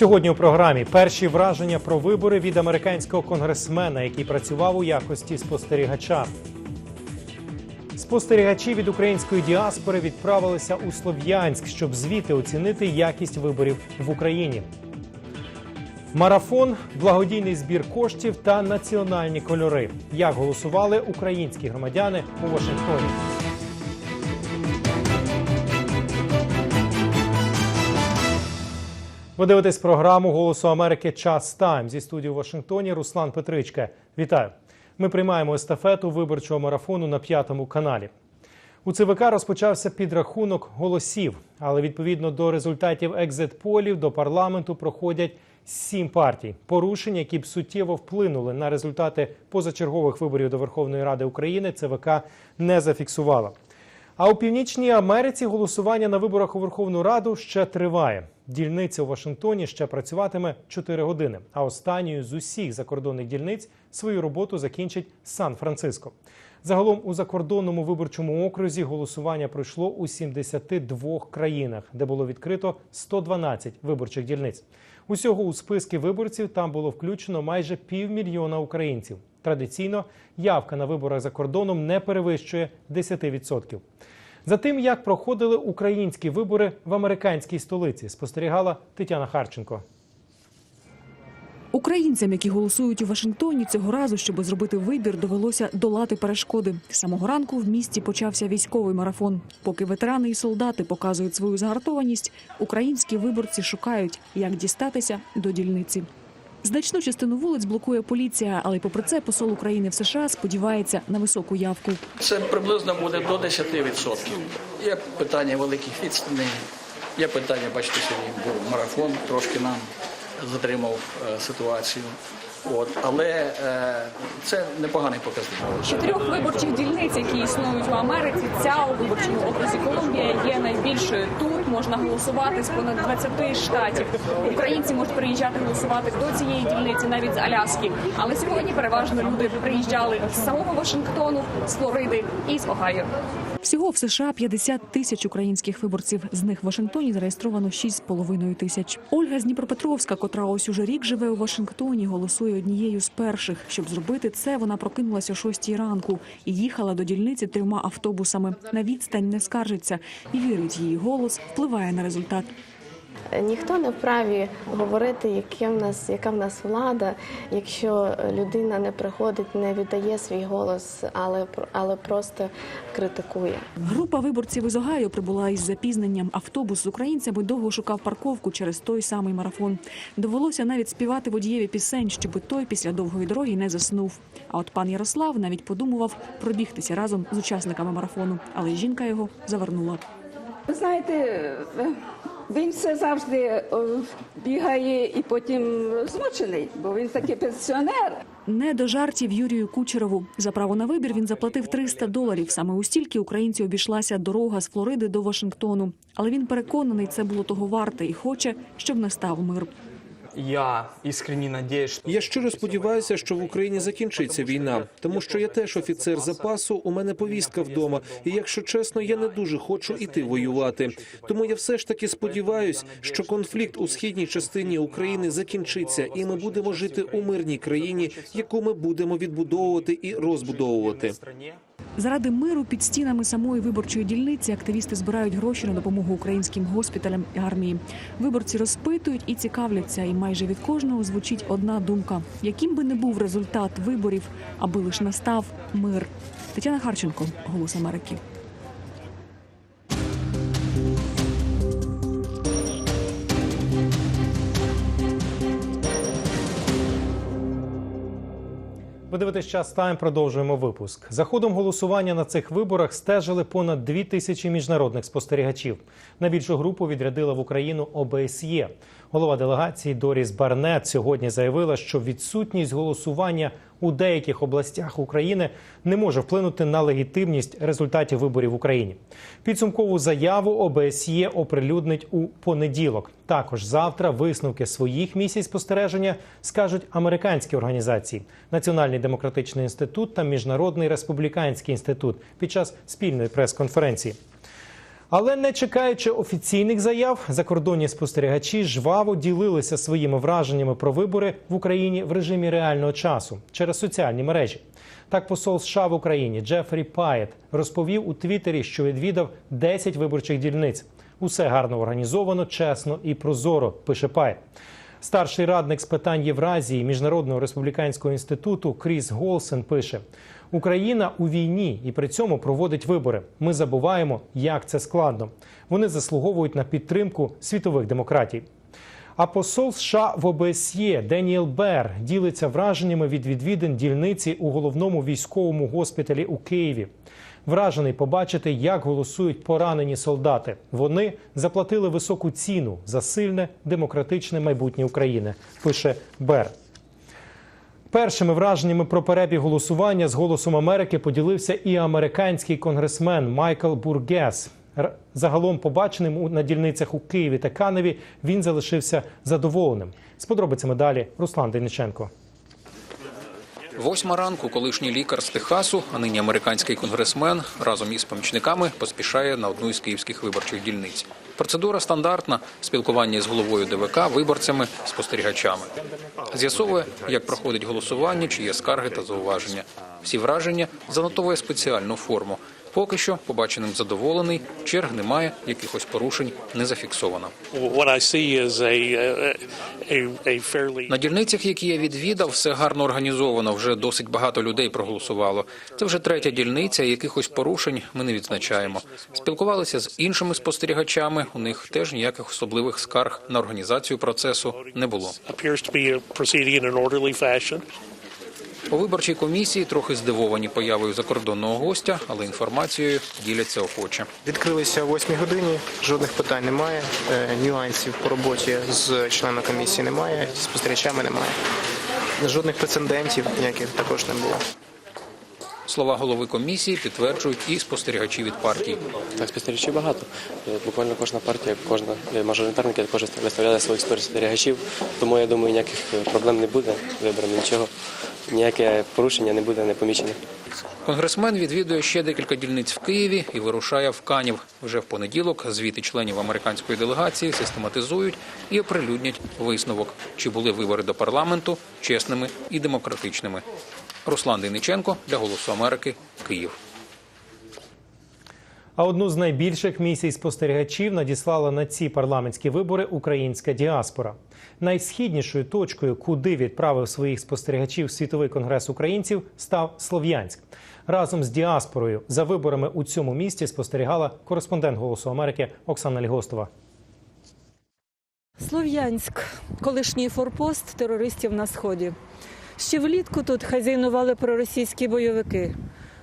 Сьогодні у програмі перші враження про вибори від американського конгресмена, який працював у якості спостерігача. Спостерігачі від української діаспори відправилися у Слов'янськ, щоб звідти оцінити якість виборів в Україні. Марафон, благодійний збір коштів та національні кольори. Як голосували українські громадяни у Вашингтоні? Ви дивитесь програму Голосу Америки Час Тайм зі студії у Вашингтоні. Руслан Петричка. Вітаю. Ми приймаємо естафету виборчого марафону на п'ятому каналі. У ЦВК розпочався підрахунок голосів, але відповідно до результатів екзит-полів до парламенту проходять сім партій. Порушень, які б суттєво вплинули на результати позачергових виборів до Верховної Ради України, ЦВК не зафіксувала. А у північній Америці голосування на виборах у Верховну Раду ще триває. Дільниця у Вашингтоні ще працюватиме 4 години. А останньою з усіх закордонних дільниць свою роботу закінчить Сан-Франциско. Загалом у закордонному виборчому окрузі голосування пройшло у 72 країнах, де було відкрито 112 виборчих дільниць. Усього у списки виборців там було включено майже півмільйона українців. Традиційно явка на виборах за кордоном не перевищує 10%. За тим, як проходили українські вибори в американській столиці, спостерігала Тетяна Харченко. Українцям, які голосують у Вашингтоні, цього разу, щоб зробити вибір, довелося долати перешкоди. З самого ранку в місті почався військовий марафон. Поки ветерани і солдати показують свою загартованість, українські виборці шукають, як дістатися до дільниці. Значну частину вулиць блокує поліція, але попри це посол України в США сподівається на високу явку. Це приблизно буде до 10%. Є питання великих відстаней, є питання, бачите, сьогодні був марафон, трошки нам затримав е, ситуацію. От, але е, це непоганий показник. чотирьох виборчих дільниць, які існують в Америці. Ця у виборчому окрузі Колумбія є найбільшою. Тут можна голосувати з понад 20 штатів. Українці можуть приїжджати голосувати до цієї дільниці, навіть з Аляски. Але сьогодні переважно люди приїжджали з самого Вашингтону, з Флориди і з Огайо. Всього в США 50 тисяч українських виборців. З них в Вашингтоні зареєстровано 6,5 тисяч. Ольга з Дніпропетровська, котра ось уже рік живе у Вашингтоні, голосує однією з перших. Щоб зробити це, вона прокинулася о 6 ранку і їхала до дільниці трьома автобусами. На відстань не скаржиться і вірить, її голос впливає на результат. Ніхто не вправі говорити, яке в нас, яка в нас влада, якщо людина не приходить, не віддає свій голос, але, про- але просто критикує. Група виборців із Огайо прибула із запізненням. Автобус з українцями довго шукав парковку через той самий марафон. Довелося навіть співати водієві пісень, щоб той після довгої дороги не заснув. А от пан Ярослав навіть подумував пробігтися разом з учасниками марафону, але жінка його завернула. Ви знаєте, він все завжди е, бігає і потім змучений, бо він такий пенсіонер. Не до жартів Юрію Кучерову. За право на вибір він заплатив 300 доларів. Саме у стільки українці обійшлася дорога з Флориди до Вашингтону. Але він переконаний, це було того варте і хоче, щоб настав мир. Я искренне надеюсь, что Я щиро сподіваюся, що в Україні закінчиться війна, тому що я теж офіцер запасу. У мене повістка вдома, і якщо чесно, я не дуже хочу іти воювати. Тому я все ж таки сподіваюся, що конфлікт у східній частині України закінчиться, і ми будемо жити у мирній країні, яку ми будемо відбудовувати і розбудовувати. Заради миру під стінами самої виборчої дільниці активісти збирають гроші на допомогу українським госпіталям і армії. Виборці розпитують і цікавляться, і майже від кожного звучить одна думка: яким би не був результат виборів, аби лиш настав мир. Тетяна Харченко, Голос Америки. Дивитесь час тайм. Продовжуємо випуск. За ходом голосування на цих виборах стежили понад дві тисячі міжнародних спостерігачів. Найбільшу групу відрядила в Україну ОБСЄ. Голова делегації Доріс Барнет сьогодні заявила, що відсутність голосування у деяких областях України не може вплинути на легітимність результатів виборів в Україні. Підсумкову заяву ОБСЄ оприлюднить у понеділок. Також завтра висновки своїх місій спостереження скажуть американські організації, Національний демократичний інститут та Міжнародний республіканський інститут під час спільної прес-конференції. Але не чекаючи офіційних заяв, закордонні спостерігачі жваво ділилися своїми враженнями про вибори в Україні в режимі реального часу через соціальні мережі. Так, посол США в Україні Джефрі Паєт розповів у Твіттері, що відвідав 10 виборчих дільниць. Усе гарно організовано, чесно і прозоро. Пише Паєт. Старший радник з питань Євразії Міжнародного республіканського інституту Кріс Голсен пише: Україна у війні і при цьому проводить вибори. Ми забуваємо, як це складно. Вони заслуговують на підтримку світових демократій. А посол США в ОБСЄ Деніел Бер ділиться враженнями від відвідин дільниці у головному військовому госпіталі у Києві. Вражений побачити, як голосують поранені солдати. Вони заплатили високу ціну за сильне демократичне майбутнє України. Пише Бер. Першими враженнями про перебіг голосування з голосом Америки поділився і американський конгресмен Майкл Бургес. Загалом побаченим на дільницях у Києві та Каневі він залишився задоволеним. З подробицями далі Руслан Дениченко. Восьма ранку колишній лікар з Техасу, а нині американський конгресмен, разом із помічниками поспішає на одну із київських виборчих дільниць. Процедура стандартна: спілкування з головою ДВК, виборцями, спостерігачами. З'ясовує, як проходить голосування, чи є скарги та зауваження. Всі враження занотовує спеціальну форму. Поки що побаченим задоволений, черг немає, якихось порушень не зафіксовано. На дільницях, які я відвідав, все гарно організовано. Вже досить багато людей проголосувало. Це вже третя дільниця. Якихось порушень ми не відзначаємо. Спілкувалися з іншими спостерігачами. У них теж ніяких особливих скарг на організацію процесу не було. У виборчій комісії трохи здивовані появою закордонного гостя, але інформацією діляться охоче. Відкрилися о 8 годині, жодних питань немає, е, нюансів по роботі з членами комісії немає, зі спостерігачами немає. Жодних прецедентів ніяких також не було. Слова голови комісії підтверджують і спостерігачі від партій. Так, спостерігачів багато. Е, Буквально кожна партія, кожна е, мажоритарники також виставляє своїх спостерігачів. Тому я думаю, ніяких проблем не буде з виборами, нічого, ніяке порушення не буде непомічене. Конгресмен відвідує ще декілька дільниць в Києві і вирушає в Канів. Вже в понеділок звіти членів американської делегації систематизують і оприлюднять висновок, чи були вибори до парламенту чесними і демократичними. Руслан Дейниченко для Голосу Америки, Київ. А одну з найбільших місій спостерігачів надіслала на ці парламентські вибори українська діаспора. Найсхіднішою точкою, куди відправив своїх спостерігачів світовий конгрес українців, став Слов'янськ. Разом з діаспорою за виборами у цьому місті спостерігала кореспондент Голосу Америки Оксана Лігостова. Слов'янськ, колишній форпост терористів на сході. Ще влітку тут хазяйнували проросійські бойовики,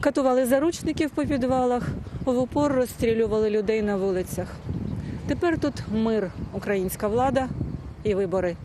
катували заручників по підвалах, в упор розстрілювали людей на вулицях. Тепер тут мир, українська влада і вибори.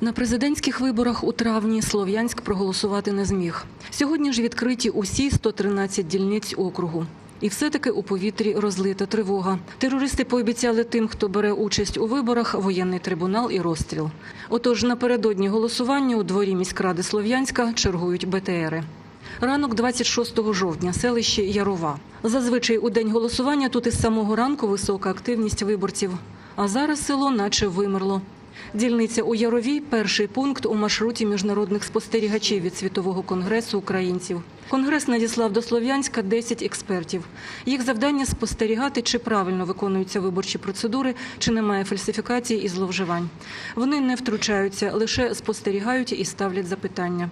На президентських виборах у травні Слов'янськ проголосувати не зміг. Сьогодні ж відкриті усі 113 дільниць округу. І все-таки у повітрі розлита тривога. Терористи пообіцяли тим, хто бере участь у виборах, воєнний трибунал і розстріл. Отож, напередодні голосування у дворі міськради Слов'янська чергують БТРи. Ранок 26 жовтня, селище Ярова. Зазвичай у день голосування тут із самого ранку висока активність виборців. А зараз село наче вимерло. Дільниця у Яровій перший пункт у маршруті міжнародних спостерігачів від світового конгресу українців. Конгрес надіслав до Слов'янська 10 експертів. Їх завдання спостерігати, чи правильно виконуються виборчі процедури, чи немає фальсифікацій і зловживань. Вони не втручаються, лише спостерігають і ставлять запитання.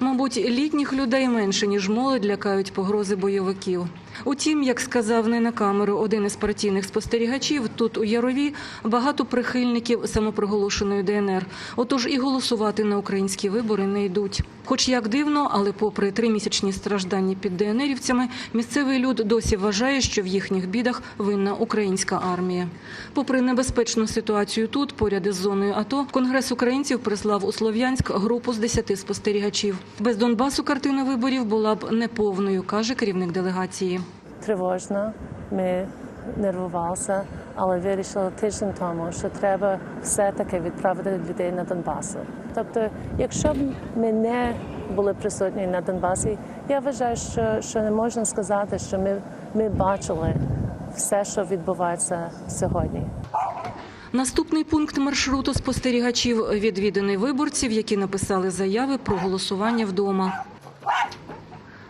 Мабуть, літніх людей менше ніж молодь лякають погрози бойовиків. Утім, як сказав не на камеру один із партійних спостерігачів, тут у Ярові багато прихильників самопроголошеної ДНР. Отож і голосувати на українські вибори не йдуть. Хоч як дивно, але попри тримісячні страждання під ДНРівцями, місцевий люд досі вважає, що в їхніх бідах винна українська армія. Попри небезпечну ситуацію тут, поряд із зоною АТО, Конгрес українців прислав у Слов'янськ групу з 10 спостерігачів. Без Донбасу картина виборів була б неповною, каже керівник делегації. Тривожно. Ми нервувалися, але вирішили тиждень тому, що треба все-таки відправити людей на Донбасу. Тобто, якщо б ми не були присутні на Донбасі, я вважаю, що, що не можна сказати, що ми, ми бачили все, що відбувається сьогодні. Наступний пункт маршруту спостерігачів відвіданий виборців, які написали заяви про голосування вдома.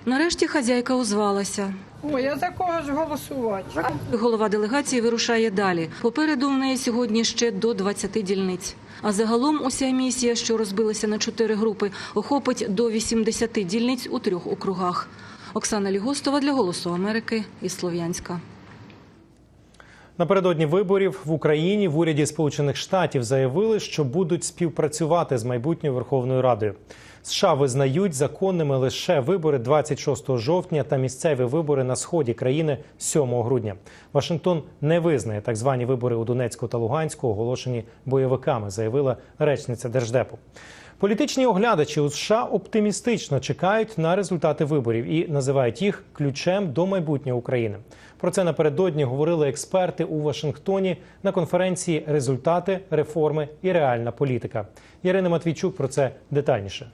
Нарешті хазяйка озвалася. О, я за кого ж голосувати? Голова делегації вирушає далі. Попереду в неї сьогодні ще до 20 дільниць. А загалом уся місія, що розбилася на чотири групи, охопить до 80 дільниць у трьох округах. Оксана Лігостова для Голосу Америки із Слов'янська. Напередодні виборів в Україні в уряді Сполучених Штатів заявили, що будуть співпрацювати з майбутньою Верховною Радою. США визнають законними лише вибори 26 жовтня та місцеві вибори на сході країни 7 грудня. Вашингтон не визнає так звані вибори у Донецьку та Луганську, оголошені бойовиками, заявила речниця держдепу. Політичні оглядачі у США оптимістично чекають на результати виборів і називають їх ключем до майбутнього України. Про це напередодні говорили експерти у Вашингтоні на конференції Результати, реформи і реальна політика. Ярина Матвійчук про це детальніше.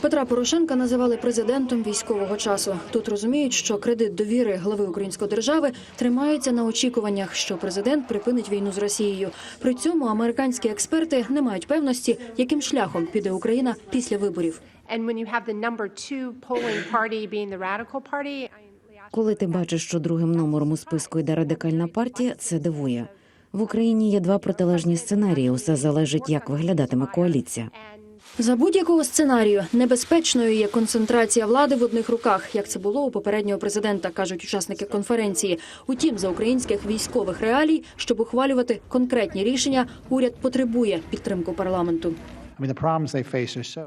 Петра Порошенка називали президентом військового часу. Тут розуміють, що кредит довіри глави української держави тримається на очікуваннях, що президент припинить війну з Росією. При цьому американські експерти не мають певності, яким шляхом піде Україна після виборів. Коли ти бачиш, що другим номером у списку йде радикальна партія, це дивує. В Україні є два протилежні сценарії. Усе залежить, як виглядатиме коаліція. За будь-якого сценарію небезпечною є концентрація влади в одних руках, як це було у попереднього президента, кажуть учасники конференції. Утім, за українських військових реалій, щоб ухвалювати конкретні рішення, уряд потребує підтримку парламенту.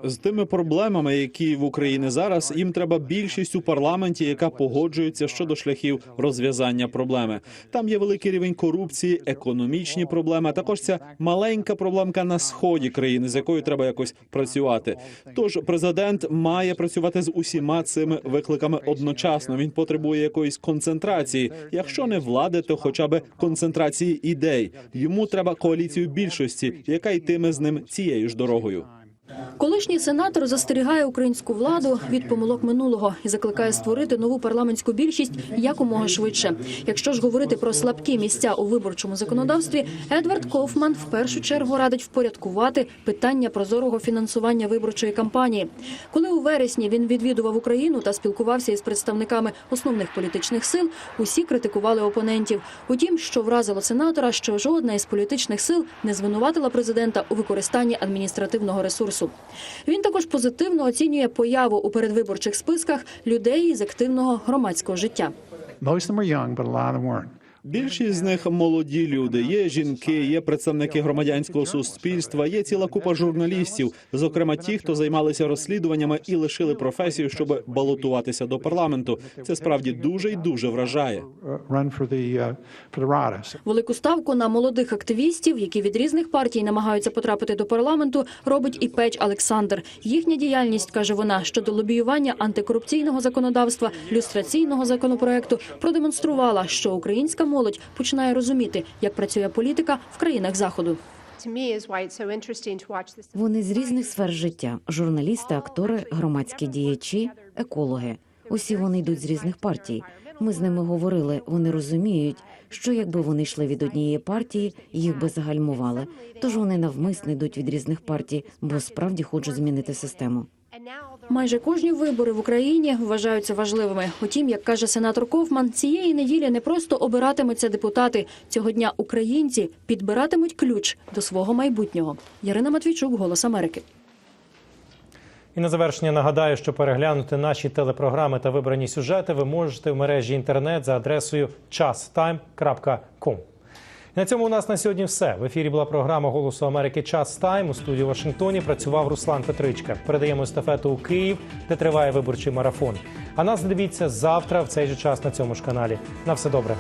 З тими проблемами, які в Україні зараз, їм треба більшість у парламенті, яка погоджується щодо шляхів розв'язання проблеми. Там є великий рівень корупції, економічні проблеми. а Також ця маленька проблемка на сході країни, з якою треба якось працювати. Тож президент має працювати з усіма цими викликами одночасно. Він потребує якоїсь концентрації. Якщо не влади, то хоча б концентрації ідей. Йому треба коаліцію більшості, яка йтиме з ним цією ж дорогою. huyu Колишній сенатор застерігає українську владу від помилок минулого і закликає створити нову парламентську більшість якомога швидше. Якщо ж говорити про слабкі місця у виборчому законодавстві, Едвард Кофман в першу чергу радить впорядкувати питання прозорого фінансування виборчої кампанії. Коли у вересні він відвідував Україну та спілкувався із представниками основних політичних сил, усі критикували опонентів. Утім, що вразило сенатора, що жодна із політичних сил не звинуватила президента у використанні адміністративного ресурсу. Він також позитивно оцінює появу у передвиборчих списках людей з активного громадського життя. Більшість з них молоді люди. Є жінки, є представники громадянського суспільства, є ціла купа журналістів, зокрема ті, хто займалися розслідуваннями і лишили професію, щоб балотуватися до парламенту. Це справді дуже і дуже вражає. Велику ставку на молодих активістів, які від різних партій намагаються потрапити до парламенту, робить і Печ Олександр. Їхня діяльність каже вона щодо лобіювання антикорупційного законодавства, люстраційного законопроекту продемонструвала, що українська молодь починає розуміти, як працює політика в країнах заходу. Вони з різних сфер життя: журналісти, актори, громадські діячі, екологи. Усі вони йдуть з різних партій. Ми з ними говорили. Вони розуміють, що якби вони йшли від однієї партії, їх би загальмували. Тож вони навмисно йдуть від різних партій, бо справді хочуть змінити систему. Майже кожні вибори в Україні вважаються важливими. Утім, як каже сенатор Кофман, цієї неділі не просто обиратимуться депутати. Цього дня українці підбиратимуть ключ до свого майбутнього. Ярина Матвійчук, Голос Америки. І на завершення нагадаю, що переглянути наші телепрограми та вибрані сюжети ви можете в мережі інтернет за адресою chastime.com. На цьому у нас на сьогодні все. В ефірі була програма Голосу Америки Час Тайм. У студії Вашингтоні працював Руслан Петричка. Передаємо естафету у Київ, де триває виборчий марафон. А нас дивіться завтра в цей же час на цьому ж каналі. На все добре.